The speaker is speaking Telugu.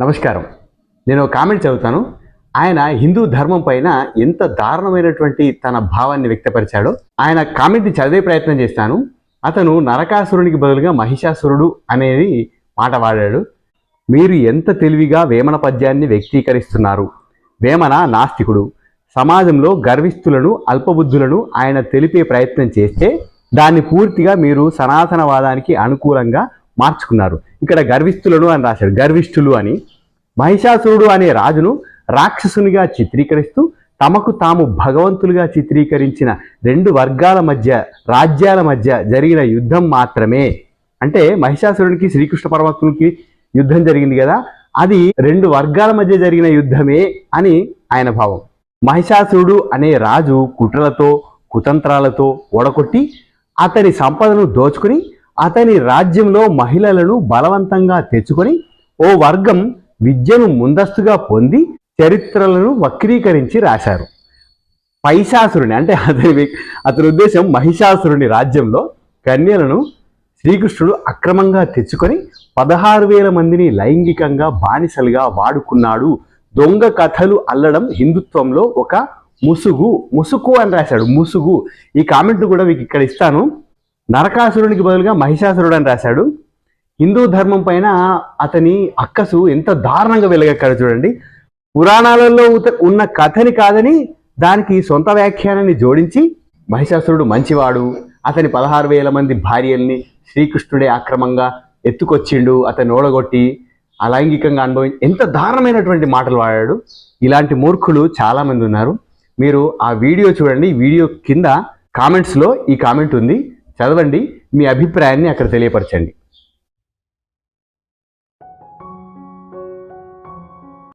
నమస్కారం. నేను ఒక కామెంట్ చదువుతాను. ఆయన హిందూ ధర్మం పైన ఎంత దారుణమైనటువంటి తన భావాన్ని వ్యక్తపరిచాడో ఆయన కామెంట్ని చదివే ప్రయత్నం చేస్తాను. అతను నరకాసురునికి బదులుగా మహిషాసురుడు అనేది మాట వాడాడు. మీరు ఎంత తెలివిగా వేమన పద్యాన్ని వ్యక్తీకరిస్తున్నారు? వేమన నాస్తికుడు. సమాజంలో గర్విస్తులను అల్పబుద్ధులను ఆయన తెలిపే ప్రయత్నం చేస్తే దాన్ని పూర్తిగా మీరు సనాతనవాదానికి అనుకూలంగా మార్చుకున్నారు. ఇక్కడ గర్విస్తులను అని రాశాడు గర్విష్ఠులు అని. మహిషాసురుడు అనే రాజును రాక్షసునిగా చిత్రీకరిస్తూ తమకు తాము భగవంతులుగా చిత్రీకరించిన రెండు వర్గాల మధ్య రాజ్యాల మధ్య జరిగిన యుద్ధం మాత్రమే. అంటే మహిషాసురునికి శ్రీకృష్ణ పరమాత్మునికి యుద్ధం జరిగింది కదా. అది రెండు వర్గాల మధ్య జరిగిన యుద్ధమే అని ఆయన భావం. మహిషాసురుడు అనే రాజు కుట్రలతో కుతంత్రాలతో ఓడగొట్టి అతని సంపదను దోచుకుని అతని రాజ్యంలో మహిళలను బలవంతంగా తెచ్చుకొని ఓ వర్గం విద్యను ముందస్తుగా పొంది చరిత్రలను వక్రీకరించి రాశారు. పైశాసురుని అంటే అతని అతని ఉద్దేశం మహిషాసురుని రాజ్యంలో కన్యలను శ్రీకృష్ణుడు అక్రమంగా తెచ్చుకొని పదహారు వేల మందిని లైంగికంగా బానిసలుగా వాడుకున్నాడు. దొంగ కథలు అల్లడం హిందుత్వంలో ఒక ముసుగు ముసుగు అని రాశాడు. ముసుగు. ఈ కామెంట్ కూడా మీకు ఇక్కడ ఇస్తాను. నరకాసురునికి బదులుగా మహిషాసురుడు అని రాశాడు. హిందూ ధర్మం పైన అతని అక్కసు ఎంత దారుణంగా వెలగక్కడ చూడండి. పురాణాలలో ఉన్న కథని కాదని దానికి సొంత వ్యాఖ్యానాన్ని జోడించి మహిషాసురుడు మంచివాడు. అతని పదహారు వేల మంది భార్యల్ని శ్రీకృష్ణుడే అక్రమంగా ఎత్తుకొచ్చిండు. అతన్ని ఓడగొట్టి అలైంగికంగా అనుభవి ఎంత దారుణమైనటువంటి మాటలు వాడాడు. ఇలాంటి మూర్ఖులు చాలామంది ఉన్నారు. మీరు ఆ వీడియో చూడండి. వీడియో కింద కామెంట్స్లో ఈ కామెంట్ ఉంది. చదవండి మీ అభిప్రాయాన్ని అక్కడ తెలియపరచండి.